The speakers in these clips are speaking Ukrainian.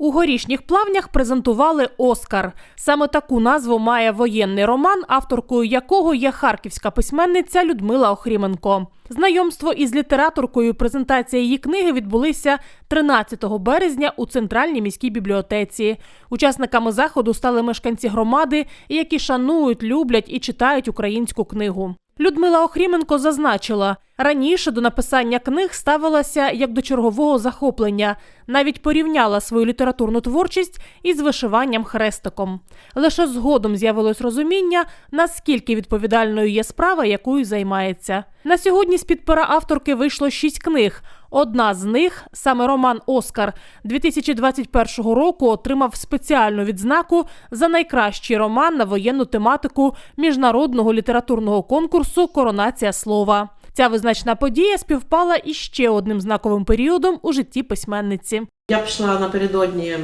У горішніх плавнях презентували Оскар. Саме таку назву має воєнний роман, авторкою якого є харківська письменниця Людмила Охріменко. Знайомство із літераторкою презентація її книги відбулися 13 березня у центральній міській бібліотеці. Учасниками заходу стали мешканці громади, які шанують, люблять і читають українську книгу. Людмила Охріменко зазначила, раніше до написання книг ставилася як до чергового захоплення, навіть порівняла свою літературну творчість із вишиванням хрестиком. Лише згодом з'явилось розуміння, наскільки відповідальною є справа, якою займається. На сьогодні з під пера авторки вийшло шість книг. Одна з них, саме роман Оскар 2021 року, отримав спеціальну відзнаку за найкращий роман на воєнну тематику міжнародного літературного конкурсу Коронація слова. Ця визначна подія співпала із ще одним знаковим періодом у житті письменниці. Я пішла напередодні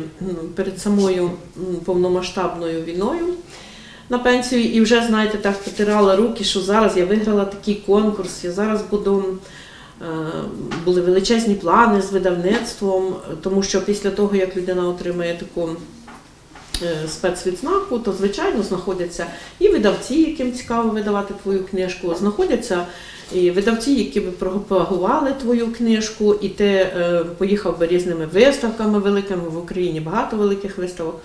перед самою повномасштабною війною на пенсію і вже, знаєте, так потирала руки, що зараз я виграла такий конкурс, я зараз буду. е, Були величезні плани з видавництвом, тому що після того, як людина отримає таку спецвідзнаку, то звичайно знаходяться і видавці, яким цікаво видавати твою книжку, знаходяться і видавці, які би пропагували твою книжку, і ти е, поїхав би різними виставками великими в Україні, багато великих виставок.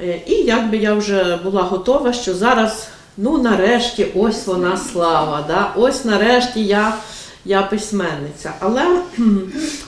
Е, і якби я вже була готова, що зараз, ну нарешті, ось вона слава. Да? Ось нарешті я, я письменниця. Але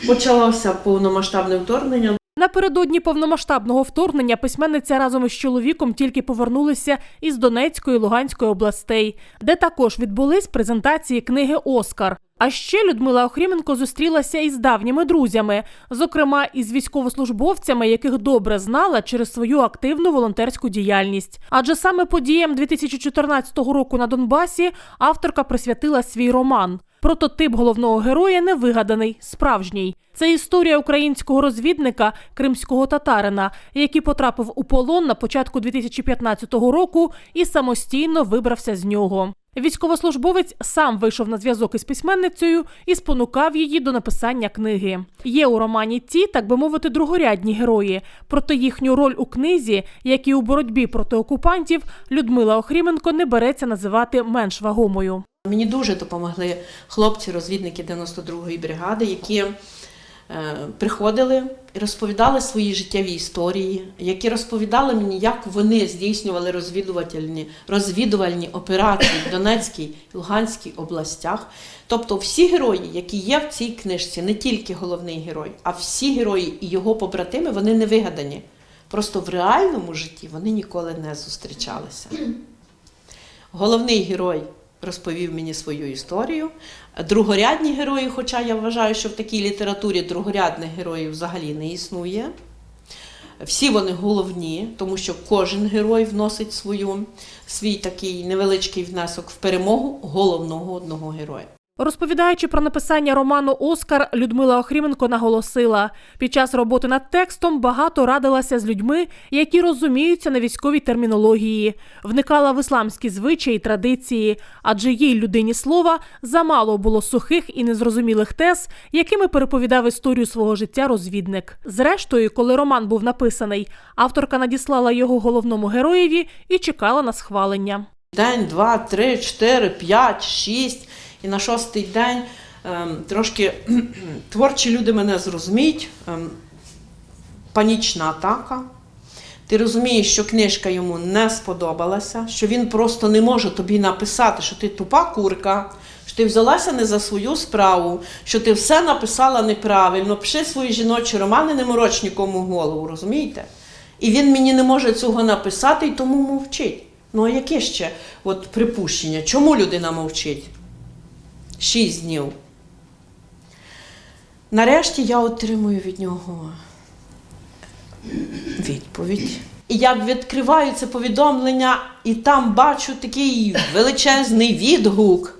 почалося повномасштабне вторгнення. Напередодні повномасштабного вторгнення письменниця разом із чоловіком тільки повернулися із Донецької і Луганської областей, де також відбулись презентації книги Оскар. А ще Людмила Охріменко зустрілася із давніми друзями, зокрема із військовослужбовцями, яких добре знала через свою активну волонтерську діяльність. Адже саме подіям 2014 року на Донбасі авторка присвятила свій роман. Прототип головного героя не вигаданий, справжній. Це історія українського розвідника кримського татарина, який потрапив у полон на початку 2015 року і самостійно вибрався з нього. Військовослужбовець сам вийшов на зв'язок із письменницею і спонукав її до написання книги. Є у романі ті, так би мовити, другорядні герої. Проте їхню роль у книзі, як і у боротьбі проти окупантів, Людмила Охріменко не береться називати менш вагомою. Мені дуже допомогли хлопці-розвідники 92-ї бригади, які е, приходили і розповідали свої життєві історії, які розповідали мені, як вони здійснювали розвідувальні, розвідувальні операції в Донецькій і Луганській областях. Тобто всі герої, які є в цій книжці, не тільки головний герой, а всі герої і його побратими, вони не вигадані. Просто в реальному житті вони ніколи не зустрічалися. Головний герой розповів мені свою історію. Другорядні герої, хоча я вважаю, що в такій літературі другорядних героїв взагалі не існує. Всі вони головні, тому що кожен герой вносить свою, свій такий невеличкий внесок в перемогу головного одного героя. Розповідаючи про написання роману Оскар, Людмила Охріменко наголосила, під час роботи над текстом багато радилася з людьми, які розуміються на військовій термінології, вникала в ісламські звичаї, і традиції, адже їй людині слова замало було сухих і незрозумілих тез, якими переповідав історію свого життя розвідник. Зрештою, коли роман був написаний, авторка надіслала його головному героєві і чекала на схвалення. День, два, три, чотири, п'ять, шість. І на шостий день ем, трошки творчі люди мене зрозуміють. Ем, панічна атака. Ти розумієш, що книжка йому не сподобалася, що він просто не може тобі написати, що ти тупа курка, що ти взялася не за свою справу, що ти все написала неправильно, пиши свої жіночі романи, не мороч нікому голову, розумієте? І він мені не може цього написати і тому мовчить. Ну а яке ще от, припущення? Чому людина мовчить? Шість днів. Нарешті я отримую від нього відповідь. І я відкриваю це повідомлення, і там бачу такий величезний відгук.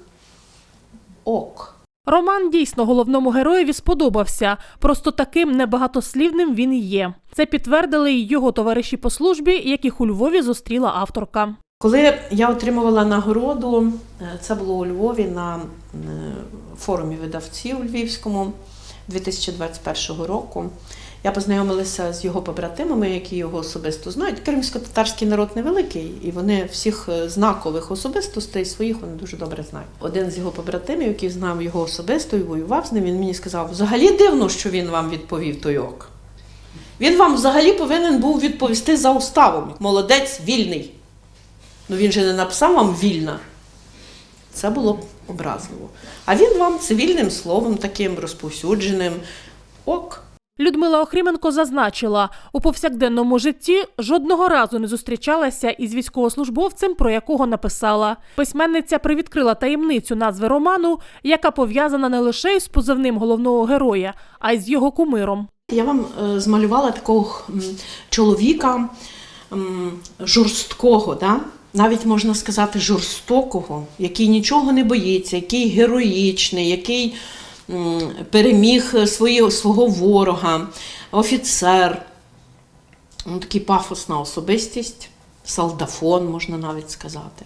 Ок. Роман дійсно головному героєві сподобався. Просто таким небагатослівним він є. Це підтвердили й його товариші по службі, яких у Львові зустріла авторка. Коли я отримувала нагороду, е, це було у Львові на е, форумі видавців Львівському 2021 року. Я познайомилася з його побратимами, які його особисто знають. Кримсько-татарський народ невеликий, і вони всіх е, знакових особистостей своїх вони дуже добре знають. Один з його побратимів, який знав його особисто і воював з ним, він мені сказав: взагалі дивно, що він вам відповів той ок. Він вам взагалі повинен був відповісти за уставом. Молодець вільний. Ну він же не написав вам вільна. Це було б образливо. А він вам цивільним словом, таким розповсюдженим, ок. Людмила Охріменко зазначила, у повсякденному житті жодного разу не зустрічалася із військовослужбовцем, про якого написала. Письменниця привідкрила таємницю назви роману, яка пов'язана не лише із позивним головного героя, а й з його кумиром. Я вам е, змалювала такого чоловіка жорсткого, да? навіть можна сказати, жорстокого, який нічого не боїться, який героїчний, який переміг свої, свого ворога, офіцер. Ну, такий пафосна особистість, солдафон, можна навіть сказати.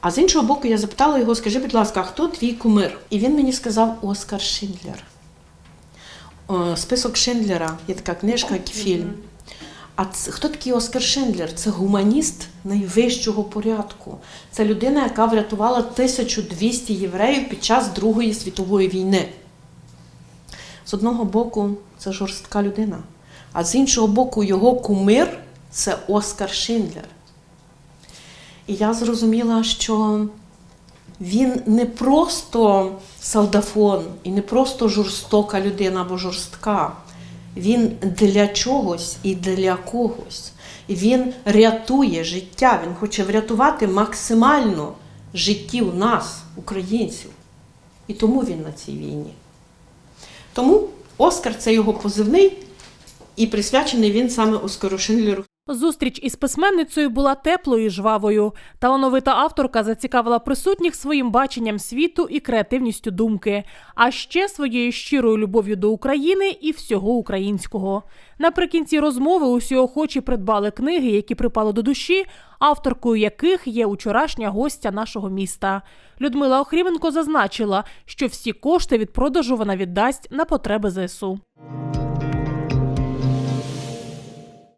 А з іншого боку, я запитала його: скажи, будь ласка, а хто твій кумир? І він мені сказав Оскар Шиндлер. О, Список Шиндлера є така книжка, як фільм. А це, хто такий Оскар Шиндлер? Це гуманіст найвищого порядку. Це людина, яка врятувала 1200 євреїв під час Другої світової війни. З одного боку, це жорстка людина, а з іншого боку, його кумир це Оскар Шиндлер. І я зрозуміла, що він не просто солдафон і не просто жорстока людина або жорстка. Він для чогось і для когось. Він рятує життя. Він хоче врятувати максимально життів нас, українців. І тому він на цій війні. Тому Оскар це його позивний, і присвячений він саме Оскару Шиндлеру. Зустріч із письменницею була теплою і жвавою. Талановита авторка зацікавила присутніх своїм баченням світу і креативністю думки, а ще своєю щирою любов'ю до України і всього українського. Наприкінці розмови усі охочі придбали книги, які припали до душі, авторкою яких є учорашня гостя нашого міста. Людмила Охріменко зазначила, що всі кошти від продажу вона віддасть на потреби ЗСУ.